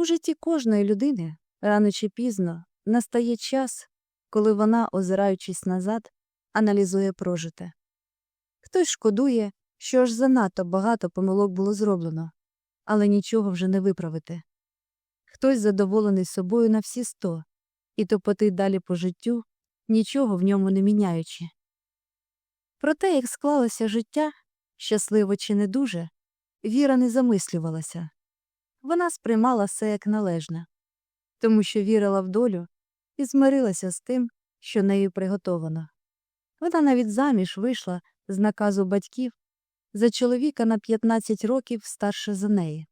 У житті кожної людини рано чи пізно настає час, коли вона, озираючись назад, аналізує прожите. Хтось шкодує, що аж занадто багато помилок було зроблено, але нічого вже не виправити. Хтось задоволений собою на всі сто, і топотить далі по життю, нічого в ньому не міняючи. Про те, як склалося життя, щасливо чи не дуже, Віра не замислювалася. Вона сприймала все як належне, тому що вірила в долю і змирилася з тим, що нею приготовано. Вона навіть заміж вийшла з наказу батьків за чоловіка на 15 років старше за неї,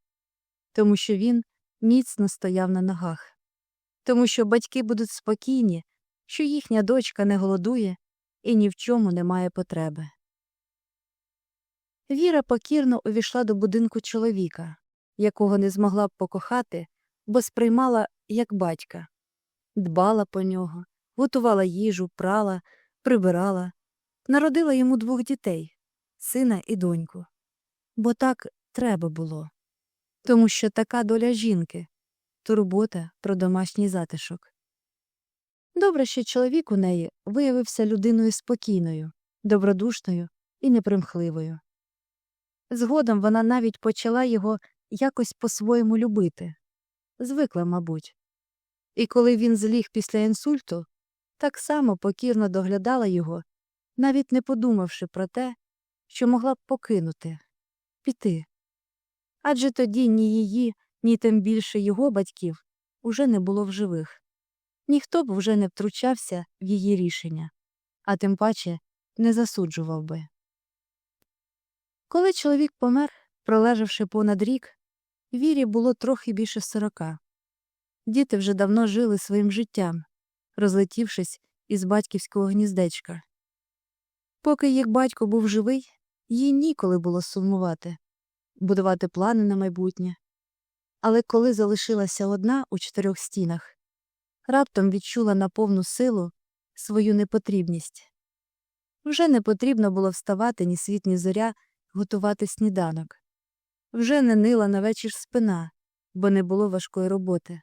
тому що він міцно стояв на ногах, тому що батьки будуть спокійні, що їхня дочка не голодує і ні в чому не має потреби. Віра покірно увійшла до будинку чоловіка, якого не змогла б покохати, бо сприймала як батька, дбала по нього, готувала їжу, прала, прибирала, народила йому двох дітей сина і доньку. Бо так треба було. Тому що така доля жінки турбота про домашній затишок. Добре, що чоловік у неї виявився людиною спокійною, добродушною і непримхливою. Згодом вона навіть почала його якось по-своєму любити. Звикла, мабуть. І коли він зліг після інсульту, так само покірно доглядала його, навіть не подумавши про те, що могла б покинути, піти. Адже тоді ні її, ні тим більше його батьків уже не було в живих. Ніхто б вже не втручався в її рішення, а тим паче не засуджував би. Коли чоловік помер, пролежавши понад рік, Вірі було трохи більше сорока. Діти вже давно жили своїм життям, розлетівшись із батьківського гніздечка. Поки їх батько був живий, їй ніколи було сумувати, будувати плани на майбутнє. Але коли залишилася одна у чотирьох стінах, раптом відчула на повну силу свою непотрібність. Вже не потрібно було вставати ні світ, ні зоря готувати сніданок. Вже не нила на вечір спина, бо не було важкої роботи.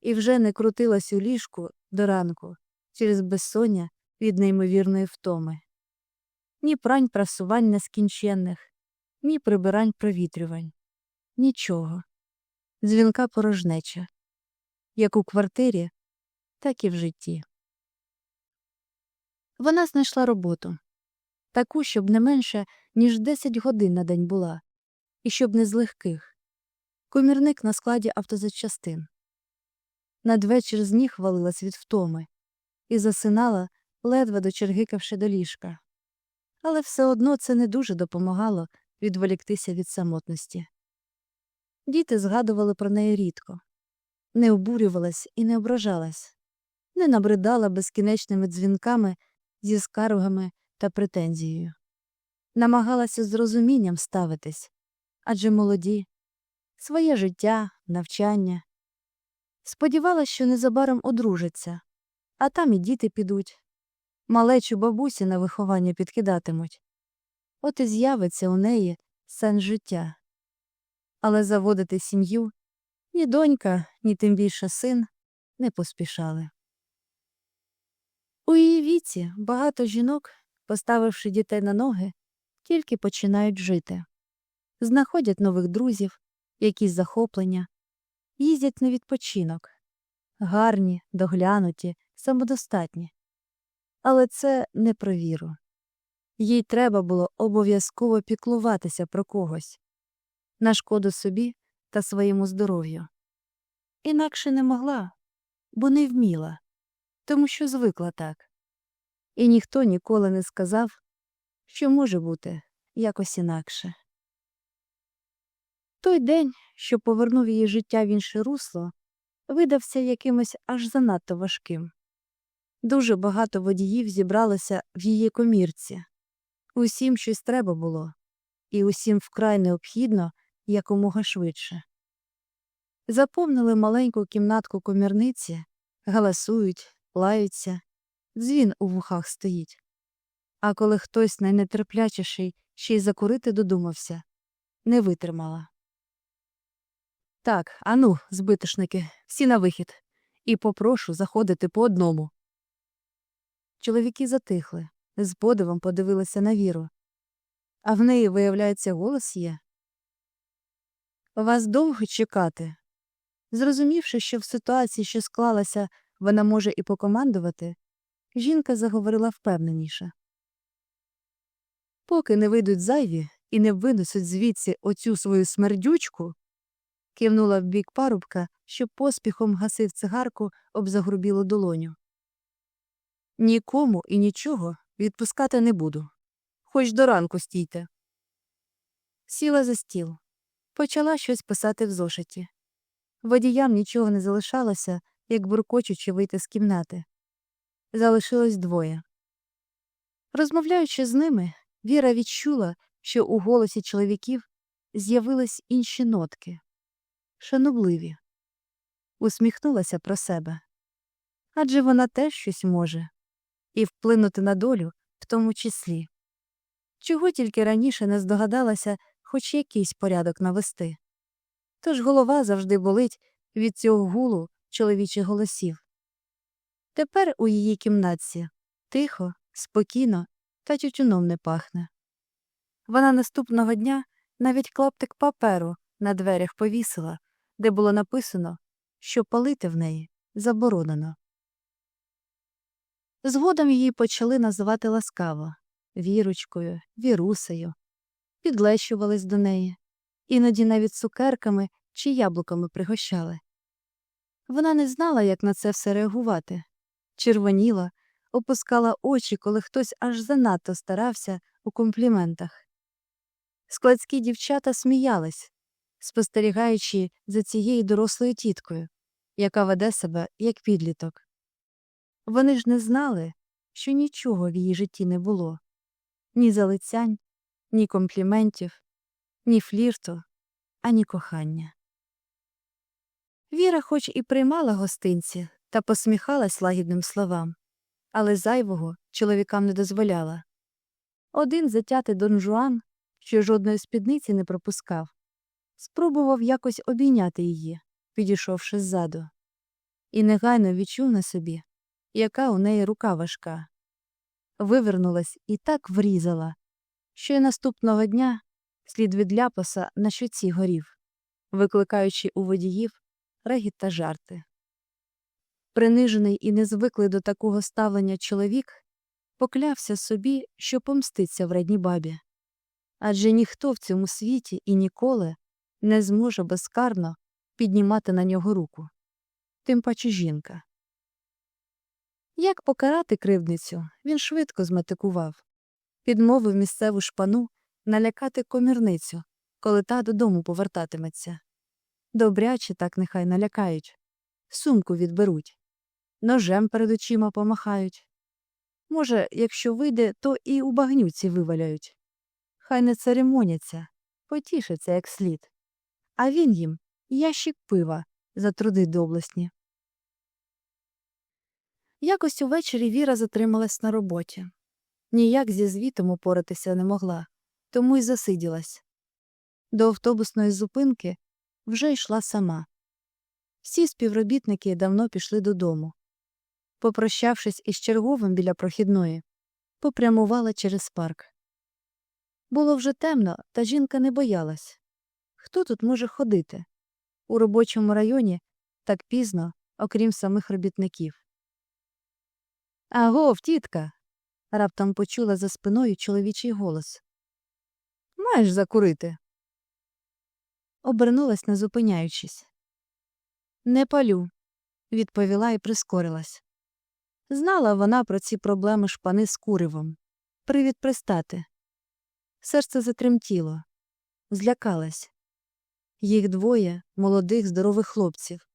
І вже не крутилась у ліжку до ранку через безсоння від неймовірної втоми. Ні прань прасувань нескінченних, ні прибирань провітрювань. Нічого. Дзвінка порожнеча. Як у квартирі, так і в житті. Вона знайшла роботу таку, щоб не менше, ніж 10 годин на день була, і щоб не з легких. Комірник на складі автозапчастин. Надвечір з ніг валилась від втоми і засинала, ледве дочергикавши до ліжка. Але все одно це не дуже допомагало відволіктися від самотності. Діти згадували про неї рідко, не обурювалась і не ображалась, не набридала безкінечними дзвінками зі скаргами та претензією. Намагалася з розумінням ставитись адже молоді, своє життя, навчання. Сподівалась, що незабаром одружиться, а там і діти підуть. Малечу бабусі на виховання підкидатимуть. От і з'явиться у неї сенс життя. Але заводити сім'ю ні донька, ні тим більше син не поспішали. У її віці багато жінок, поставивши дітей на ноги, тільки починають жити, знаходять нових друзів, якісь захоплення, їздять на відпочинок, гарні, доглянуті, самодостатні. Але це не про віру. Їй треба було обов'язково піклуватися про когось на шкоду собі та своєму здоров'ю. Інакше не могла, бо не вміла, тому що звикла так. І ніхто ніколи не сказав, що може бути якось інакше. Той день, що повернув її життя в інше русло, видався якимось аж занадто важким. Дуже багато водіїв зібралося в її комірці. Усім щось треба було, і усім вкрай необхідно якомога швидше. Заповнили маленьку кімнатку комірниці, галасують, лаються, дзвін у вухах стоїть. А коли хтось найнетерплячіший ще й закурити додумався, не витримала. Так, ану, збитишники, всі на вихід. І попрошу заходити по одному. Чоловіки затихли, з подивом подивилися на віру. А в неї, виявляється, голос є. Вас довго чекати? Зрозумівши, що в ситуації, що склалася, вона може і покомандувати, жінка заговорила впевненіше. Поки не вийдуть зайві і не винесуть звідси оцю свою смердючку, кивнула в бік парубка, що поспіхом гасив цигарку об загрубілу долоню. Нікому і нічого відпускати не буду. Хоч до ранку стійте. Сіла за стіл. Почала щось писати в зошиті. Водіям нічого не залишалося, як буркочучи вийти з кімнати. Залишилось двоє. Розмовляючи з ними, Віра відчула, що у голосі чоловіків з'явились інші нотки шанобливі. Усміхнулася про себе. Адже вона теж щось може і вплинути на долю в тому числі. Чого тільки раніше не здогадалася хоч якийсь порядок навести. Тож голова завжди болить від цього гулу чоловічих голосів. Тепер у її кімнатці тихо, спокійно та тютюном не пахне. Вона наступного дня навіть клаптик паперу на дверях повісила, де було написано, що палити в неї заборонено. Згодом її почали називати ласкаво вірочкою, вірусею, підлещувались до неї, іноді навіть цукерками чи яблуками пригощали. Вона не знала, як на це все реагувати, червоніла, опускала очі, коли хтось аж занадто старався у компліментах. Складські дівчата сміялись, спостерігаючи за цією дорослою тіткою, яка веде себе як підліток. Вони ж не знали, що нічого в її житті не було ні залицянь, ні компліментів, ні флірту, ані кохання. Віра, хоч і приймала гостинці та посміхалась лагідним словам, але зайвого чоловікам не дозволяла. Один затятий Дон Жуан, що жодної спідниці не пропускав, спробував якось обійняти її, підійшовши ззаду, і негайно відчув на собі, яка у неї рука важка. Вивернулась і так врізала, що й наступного дня слід від ляпаса на щоці горів, викликаючи у водіїв регіт та жарти. Принижений і незвиклий до такого ставлення чоловік поклявся собі, що помститься вредній бабі. Адже ніхто в цьому світі і ніколи не зможе безкарно піднімати на нього руку, тим паче жінка. Як покарати кривдницю, він швидко зметикував, підмовив місцеву шпану налякати комірницю, коли та додому повертатиметься. Добряче так нехай налякають, сумку відберуть, ножем перед очима помахають. Може, якщо вийде, то і у багнюці виваляють. Хай не церемоняться, потішаться як слід. А він їм ящик пива за труди доблесні. Якось увечері Віра затрималась на роботі. Ніяк зі звітом упоратися не могла, тому й засиділась. До автобусної зупинки вже йшла сама. Всі співробітники давно пішли додому. Попрощавшись із черговим біля прохідної, попрямувала через парк. Було вже темно, та жінка не боялась. Хто тут може ходити? У робочому районі так пізно, окрім самих робітників. Агов, тітка. раптом почула за спиною чоловічий голос. Маєш закурити. Обернулась, не зупиняючись. Не палю, відповіла і прискорилась. Знала вона про ці проблеми шпани з куривом. Привід пристати. Серце затремтіло, злякалась. Їх двоє молодих, здорових хлопців.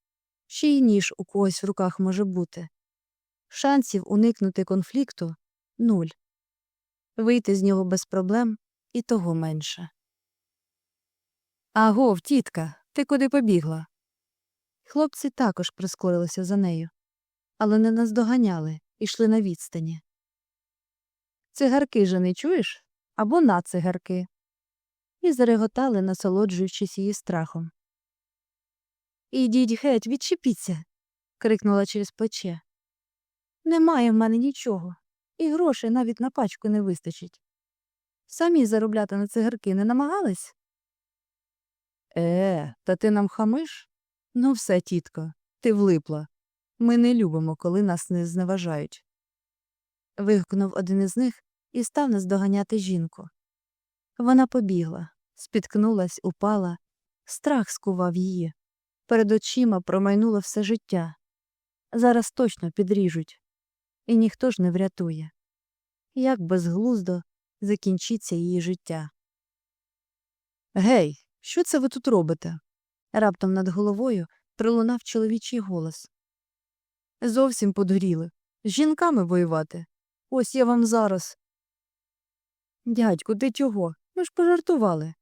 Ще й ніж у когось в руках може бути. Шансів уникнути конфлікту нуль. Вийти з нього без проблем і того менше. Агов, тітка, ти куди побігла? Хлопці також прискорилися за нею, але не наздоганяли йшли на відстані. Цигарки же не чуєш? Або на цигарки. І зареготали, насолоджуючись її страхом. Ідіть геть, відчепіться. крикнула через плече. Немає в мене нічого, і грошей навіть на пачку не вистачить. Самі заробляти на цигарки не намагались? Е, та ти нам хамиш? Ну все, тітко, ти влипла. Ми не любимо, коли нас не зневажають. Вигукнув один із них і став наздоганяти жінку. Вона побігла, спіткнулась, упала, страх скував її. Перед очима промайнуло все життя. Зараз точно підріжуть, і ніхто ж не врятує. Як безглуздо закінчиться її життя. Гей, що це ви тут робите? Раптом над головою пролунав чоловічий голос. Зовсім подуріли. З жінками воювати. Ось я вам зараз. Дядьку, ти чого? Ми ж пожартували.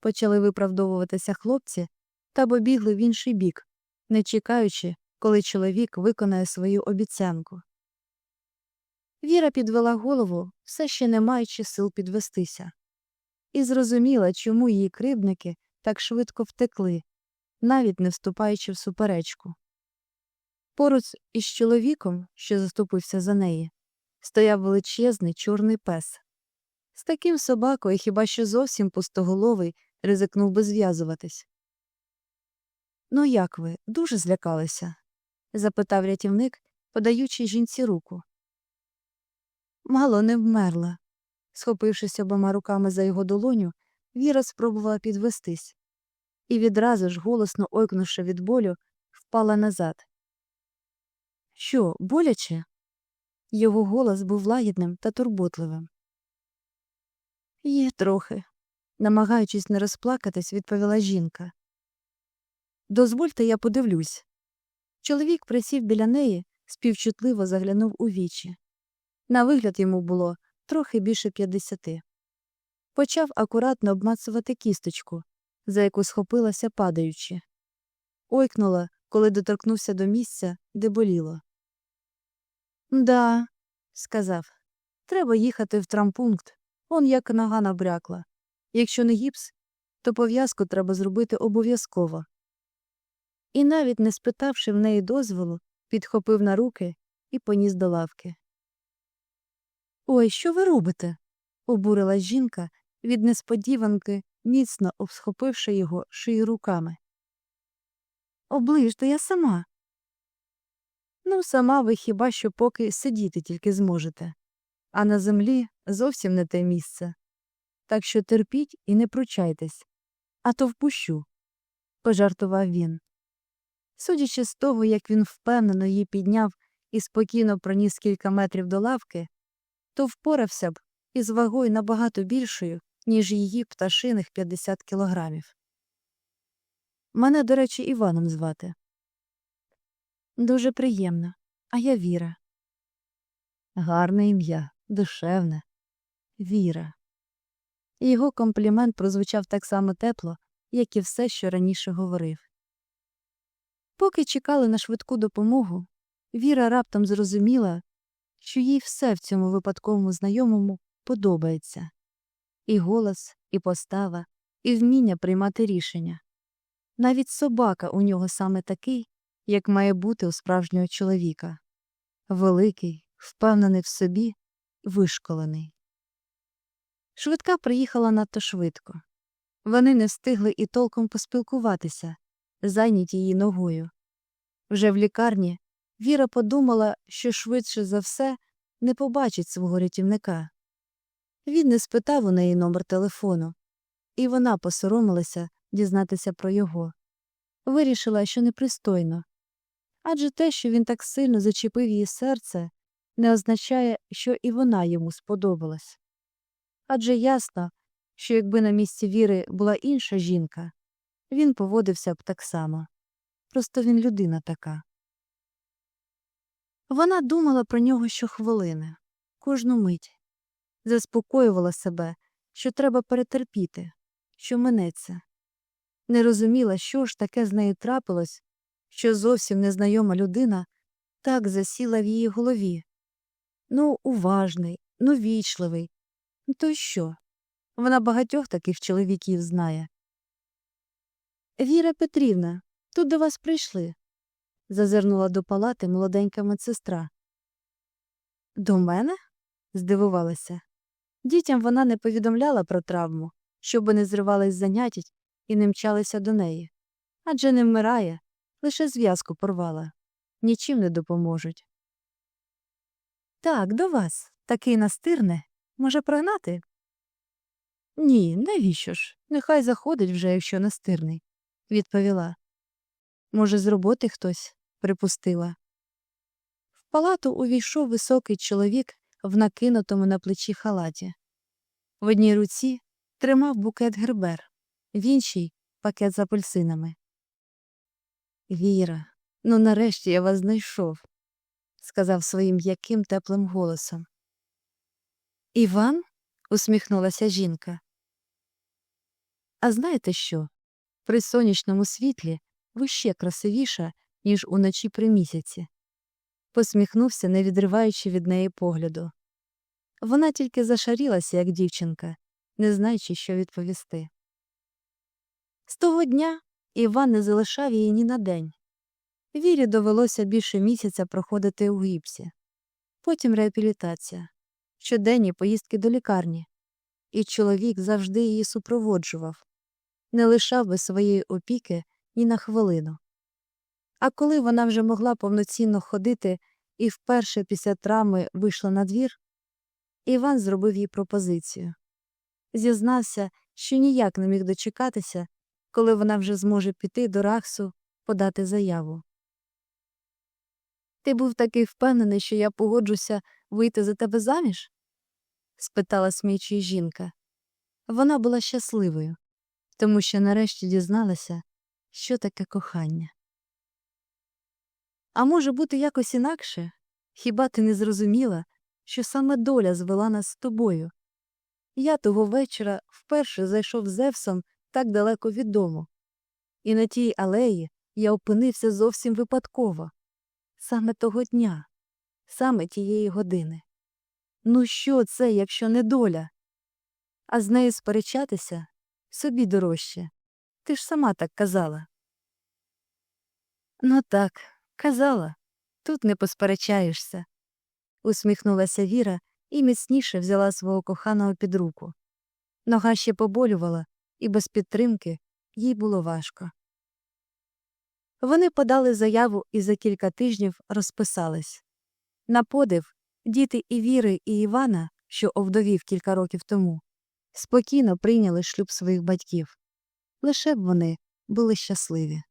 Почали виправдовуватися хлопці та побігли в інший бік, не чекаючи, коли чоловік виконає свою обіцянку. Віра підвела голову, все ще не маючи сил підвестися, і зрозуміла, чому її кривдники так швидко втекли, навіть не вступаючи в суперечку. Поруч із чоловіком, що заступився за неї, стояв величезний чорний пес. З таким собакою хіба що зовсім пустоголовий ризикнув би зв'язуватись. Ну, як ви, дуже злякалися? запитав рятівник, подаючи жінці руку. Мало не вмерла. Схопившись обома руками за його долоню, Віра спробувала підвестись і відразу ж, голосно ойкнувши від болю, впала назад. Що, боляче? Його голос був лагідним та турботливим. Є трохи, намагаючись не розплакатись, відповіла жінка. Дозвольте, я подивлюсь. Чоловік присів біля неї, співчутливо заглянув у вічі. На вигляд йому було трохи більше п'ятдесяти. Почав акуратно обмацувати кісточку, за яку схопилася падаючи. Ойкнула, коли доторкнувся до місця, де боліло. Да, сказав, треба їхати в трампункт, он як нога набрякла. Якщо не гіпс, то пов'язку треба зробити обов'язково. І навіть не спитавши в неї дозволу, підхопив на руки і поніс до лавки. Ой, що ви робите? обурилась жінка від несподіванки, міцно обсхопивши його шию руками. Оближте я сама. Ну, сама ви хіба що поки сидіти тільки зможете, а на землі зовсім не те місце. Так що терпіть і не пручайтесь, а то впущу, пожартував він. Судячи з того, як він впевнено її підняв і спокійно проніс кілька метрів до лавки, то впорався б із вагою набагато більшою, ніж її пташиних 50 кілограмів. Мене, до речі, Іваном звати. Дуже приємно, а я Віра. Гарне ім'я, душевне. Віра. Його комплімент прозвучав так само тепло, як і все, що раніше говорив. Поки чекали на швидку допомогу, Віра раптом зрозуміла, що їй все в цьому випадковому знайомому подобається і голос, і постава, і вміння приймати рішення. Навіть собака у нього саме такий, як має бути у справжнього чоловіка великий, впевнений в собі, вишколений. Швидка приїхала надто швидко. Вони не встигли і толком поспілкуватися, зайняті її ногою. Вже в лікарні Віра подумала, що швидше за все не побачить свого рятівника. Він не спитав у неї номер телефону, і вона посоромилася дізнатися про його. Вирішила, що непристойно. Адже те, що він так сильно зачепив її серце, не означає, що і вона йому сподобалась. Адже ясно, що якби на місці Віри була інша жінка, він поводився б так само. Просто він людина така. Вона думала про нього щохвилини, кожну мить, заспокоювала себе, що треба перетерпіти, що минеться. Не розуміла, що ж таке з нею трапилось, що зовсім незнайома людина так засіла в її голові. Ну, уважний, ну вічливий. То й що? Вона багатьох таких чоловіків знає. Віра Петрівна, тут до вас прийшли. зазирнула до палати молоденька медсестра. До мене? здивувалася. Дітям вона не повідомляла про травму, щоби не зривались занятять і не мчалися до неї. Адже не вмирає, лише зв'язку порвала. Нічим не допоможуть. Так, до вас. Такий настирне. Може, прогнати? Ні, навіщо ж? Нехай заходить вже, якщо настирний, відповіла. Може, з роботи хтось, припустила. В палату увійшов високий чоловік в накинутому на плечі халаті. В одній руці тримав букет гербер, в іншій пакет з апельсинами. Віра, ну нарешті я вас знайшов, сказав своїм м'яким теплим голосом. Іван? усміхнулася жінка. А знаєте що? При сонячному світлі ви ще красивіша, ніж уночі при місяці. Посміхнувся, не відриваючи від неї погляду. Вона тільки зашарілася, як дівчинка, не знаючи, що відповісти. З того дня Іван не залишав її ні на день. Вірі довелося більше місяця проходити у гіпсі, потім реабілітація, щоденні поїздки до лікарні, і чоловік завжди її супроводжував, не лишав без своєї опіки ні на хвилину. А коли вона вже могла повноцінно ходити і вперше після травми вийшла на двір, Іван зробив їй пропозицію. Зізнався, що ніяк не міг дочекатися, коли вона вже зможе піти до Рахсу подати заяву. Ти був такий впевнений, що я погоджуся вийти за тебе заміж? спитала сміючи жінка. Вона була щасливою, тому що нарешті дізналася, що таке кохання. А може бути якось інакше? Хіба ти не зрозуміла, що саме доля звела нас з тобою? Я того вечора вперше зайшов з Зевсом так далеко від дому, і на тій алеї я опинився зовсім випадково, саме того дня, саме тієї години. Ну що це, якщо не доля? А з нею сперечатися собі дорожче. Ти ж сама так казала. Ну так, казала, тут не посперечаєшся, усміхнулася Віра і міцніше взяла свого коханого під руку. Нога ще поболювала, і без підтримки їй було важко. Вони подали заяву і за кілька тижнів розписались. На подив, діти і Віри, і Івана, що овдовів кілька років тому, спокійно прийняли шлюб своїх батьків. Лише б вони були щасливі.